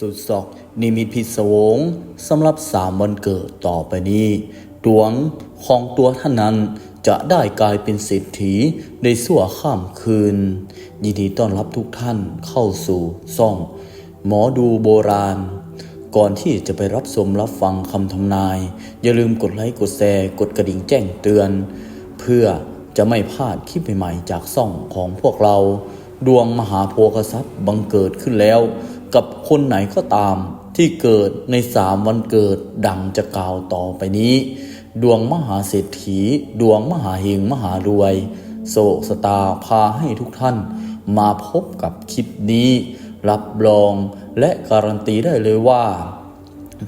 สุดศอกนิมิตพิศวงสำหรับสามวันเกิดต่อไปนี้ดวงของตัวท่านนั้นจะได้กลายเป็นเศรษฐีในสั่วข้ามคืน ยินดีต้อนรับทุกท่านเข้าสู่ซ่อง หมอดูโบราณ ก่อนที่จะไปรับชมรับฟังคำทำนาย อย่าลืมกดไลค์กดแชร์กดกระดิ่งแจ้งเตือน เพื่อจะไม่พลาดคลิปใหม่ๆจากซ่องของพวกเรา ดวงมหาโพคทรัพย์บังเกิดขึ้นแล้ว กับคนไหนก็ตามที่เกิดในสามวันเกิดดังจะกล่าวต่อไปนี้ ดวงมหาเศรษฐี ดวงมหาเฮงมหารวย โศกสตาพาให้ทุกท่าน มาพบกับคลิปนี้ รับรองและการันตีได้เลยว่า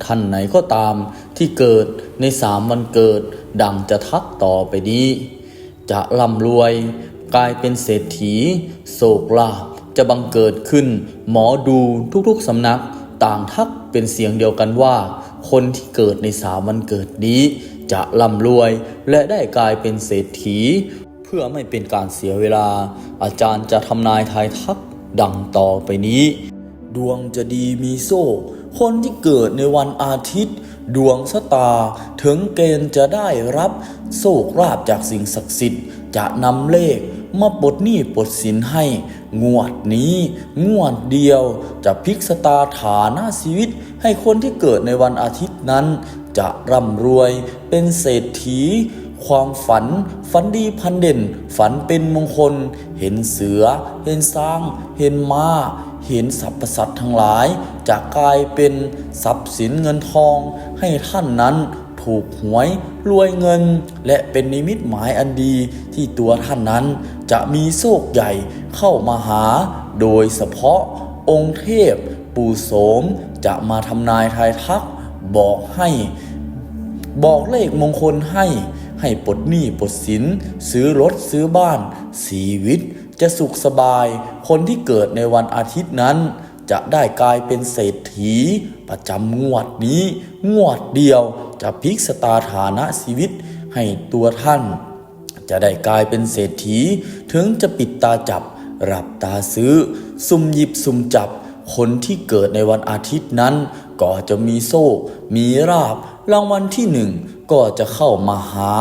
ท่านไหนก็ตามที่เกิดในสามวันเกิด ดังจะทักต่อไปนี้ จะร่ำรวย กลายเป็นเศรษฐี โศกลาภ จะบังเกิดขึ้น หมอดูทุกๆสำนักต่างทักเป็นเสียงเดียวกันว่า คนที่เกิดในสามวันเกิดนี้ จะร่ำรวยและได้กลายเป็นเศรษฐี เพื่อไม่เป็นการเสียเวลา อาจารย์จะทำนายทายทักดังต่อไปนี้ ดวงจะดีมีโซ่ คนที่เกิดในวันอาทิตย์ ดวงชะตาถึงเกณฑ์จะได้รับ โชคลาภจากสิ่งศักดิ์สิทธิ์จะนำเลข มาปลดหนี้ปลดสินให้ งวดนี้ งวดเดียว จะพลิกสตาฐานะชีวิต ให้คนที่เกิดในวันอาทิตย์นั้น จะร่ำรวยเป็นเศรษฐี ความฝัน ฝันดีพันเด่น ฝันเป็นมงคล เห็นเสือ เห็นสร้าง เห็นม้าเห็นสรรพสัตว์ทั้งหลายจะกลายเป็นทรัพย์สินเงินทองให้ท่านนั้นถูกหวยรวยเงิน และเป็นนิมิตหมายอันดีที่ตัวท่านนั้น จะมีโชคใหญ่เข้ามาหา โดยเฉพาะองค์เทพ ปู่โสมจะมาทำนายทายทัก บอกให้ บอกเลขมงคลให้ ให้ปลดหนี้ปลดสิน ซื้อรถซื้อบ้าน ชีวิตจะสุขสบาย คนที่เกิดในวันอาทิตย์นั้น จะได้กลายเป็นเศรษฐี ประจำงวดนี้ งวดเดียวจะพลิกสตาฐานะชีวิตให้ตัวท่าน จะได้กลายเป็นเศรษฐี ถึงจะปิดตาจับรับตาซื้อซุ่มหยิบซุ่มจับ คนที่เกิดในวันอาทิตย์นั้น ก็จะมีโซ่มีราบ รางวัลที่หนึ่งก็จะเข้ามาหา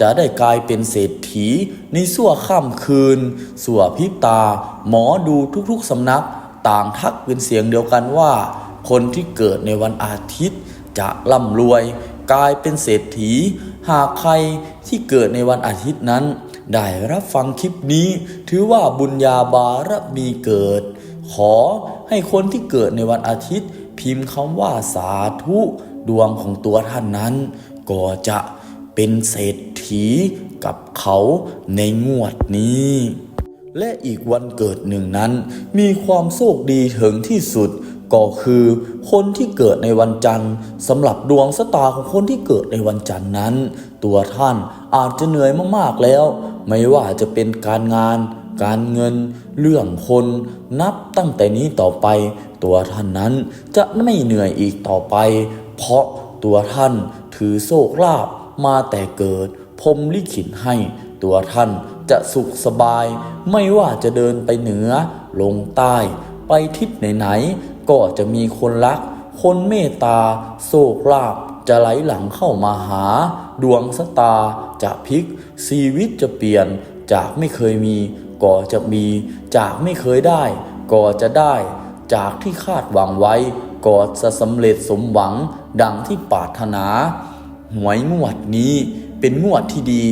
จะได้กลายเป็นเศรษฐี ในสั่วข้ามคืน สั่วพิบตา หมอดูทุกๆสำนัก ต่างทักเป็นเสียงเดียวกันว่า คนที่เกิดในวันอาทิตย์ จะร่ำรวย กลายเป็นเศรษฐี หากใครที่เกิดในวันอาทิตย์นั้น ได้รับฟังคลิปนี้ ถือว่าบุญญาบารมีเกิด ขอให้คนที่เกิดในวันอาทิตย์ พิมพ์คำว่าสาธุดวงของตัวท่านนั้น ก็จะเป็นเศรษฐีกับเขาในงวดนี้ และอีกวันเกิดหนึ่งนั้น มีความโชคดีถึงที่สุด ก็คือคนที่เกิดในวันจันทร์สำหรับดวงสตาของคนที่เกิดในวันจันทร์นั้น ตัวท่านอาจจะเหนื่อยมากๆแล้ว ไม่ว่าจะเป็นการงาน การเงิน เรื่องคนนับตั้งแต่นี้ต่อไป ตัวท่านนั้นจะไม่เหนื่อยอีกต่อไป เพราะตัวท่านถือโชคลาภมาแต่เกิดพรมลิขิตให้ตัวท่านจะสุขสบาย ไม่ว่าจะเดินไปเหนือ ลงใต้ ไปทิศไหนๆ ก็จะมีคนรัก คนเมตตาโชคลาภจะไหลหลังเข้ามาหา ดวงสตาจะพลิก ชีวิตจะเปลี่ยน จากไม่เคยมี ก็จะมี จากไม่เคยได้ ก็จะได้ จากที่คาดหวังไว้ ก็จะสำเร็จสมหวัง ดังที่ปรารถนา หวยงวดนี้เป็นงวดที่ดี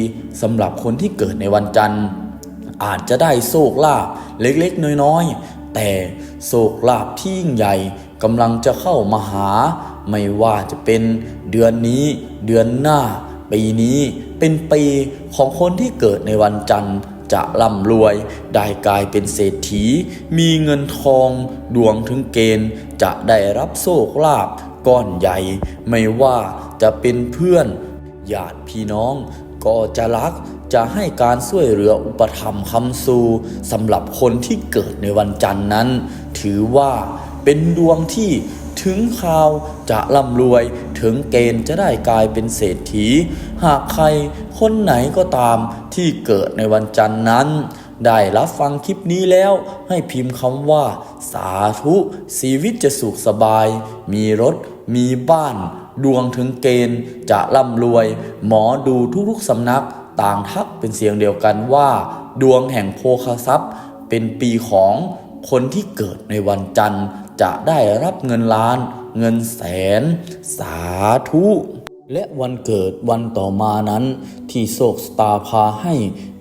สำหรับคนที่เกิดในวันจันทร์อาจจะได้โชคลาภเล็กๆ น้อยๆ แต่โชคลาภที่ยิ่งใหญ่กำลังจะเข้ามาหา ไม่ว่าจะเป็นเดือนนี้ เดือนหน้า ปีนี้เป็นปีของคนที่เกิดในวันจันทร์จะร่ำรวย ได้กลายเป็นเศรษฐี มีเงินทองดวงถึงเกณฑ์ จะได้รับโชคลาภก้อนใหญ่ ไม่ว่าจะเป็นเพื่อนญาติพี่น้องก็จะรัก จะให้การช่วยเหลืออุปถัมภ์คำสูสำหรับคนที่เกิดในวันจันทร์นั้น ถือว่าเป็นดวงที่ถึงคราวจะร่ำรวยถึงเกณฑ์จะได้กลายเป็นเศรษฐี หากใครคนไหนก็ตามที่เกิดในวันจันทร์นั้น ได้รับฟังคลิปนี้แล้วให้พิมพ์คำว่า สาธุชีวิตจะสุขสบาย มีรถ มีบ้าน ดวงถึงเกณฑ์จะร่ำรวย หมอดูทุกๆสำนัก ต่างทักเป็นเสียงเดียวกันว่า ดวงแห่งโภคทรัพย์ เป็นปีของคนที่เกิดในวันจันทร์ จะได้รับเงินล้าน เงินแสน สาธุและวันเกิดวันต่อมานั้น ที่โศกสตาพาให้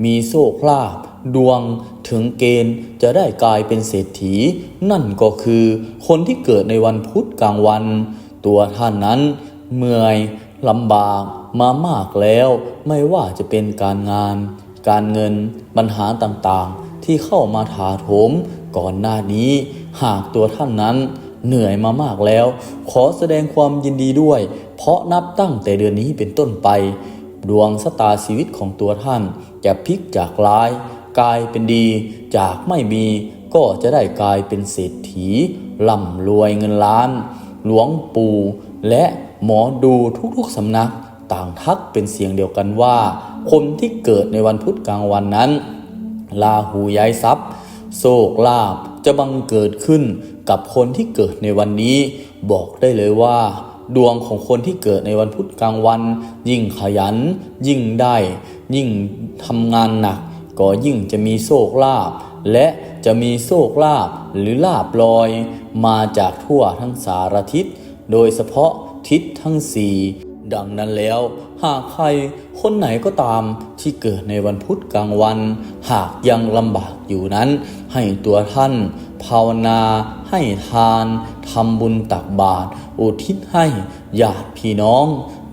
มีโชคลาภดวงถึงเกณฑ์จะได้กลายเป็นเศรษฐี นั่นก็คือคนที่เกิดในวันพุธกลางวัน ตัวท่านนั้นเมื่อยลำบาก มามากแล้วไม่ว่าจะเป็นการงาน การเงินปัญหาต่างๆ ที่เข้ามาถาโถมก่อนหน้านี้ หากตัวท่านนั้นเหนื่อยมามากแล้ว ขอแสดงความยินดีด้วย เพราะนับตั้งแต่เดือนนี้เป็นต้นไป ดวงสตาชีวิตของตัวท่านจะพลิกจากร้าย กลายเป็นดี จากไม่มีก็จะได้กลายเป็นเศรษฐีร่ำรวยเงินล้าน หลวงปู่และหมอดูทุกๆสำนัก ต่างทักเป็นเสียงเดียวกันว่า คนที่เกิดในวันพุธกลางวันนั้นลาหูย้ายทรัพย์โชคลาภจะบังเกิดขึ้นกับคนที่เกิดในวันนี้ บอกได้เลยว่า ดวงของคนที่เกิดในวันพุธกลางวัน ยิ่งขยัน ยิ่งได้ ยิ่งทำงานหนัก ก็ยิ่งจะมีโชคลาภและจะมีโชคลาภหรือลาบลอย มาจากทั่วทั้งสารทิศโดยเฉพาะทิศทั้งสี่ ดังนั้นแล้วหากใครคนไหนก็ตามที่เกิดในวันพุธกลางวัน หากยังลำบากอยู่นั้น ให้ตัวท่าน ภาวนาให้ทานทำบุญตักบาตรอุทิศให้ญาติพี่น้อง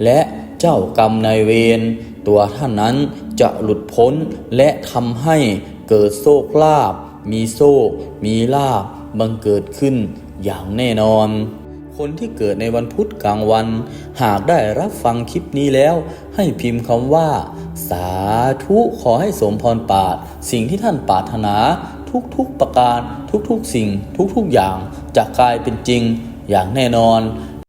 และเจ้ากรรมนายเวรตัวท่านนั้นจะหลุดพ้นและทำให้เกิดโชคลาภมีโชคมีลาบบังเกิดขึ้นอย่างแน่นอน คนที่เกิดในวันพุธกลางวัน หากได้รับฟังคลิปนี้แล้ว ให้พิมพ์คำว่า สาธุขอให้สมพรปาดสิ่งที่ท่านปรารถนา ทุกๆประการ ทุกๆสิ่ง ทุกๆอย่างจะกลายเป็นจริงอย่างแน่นอน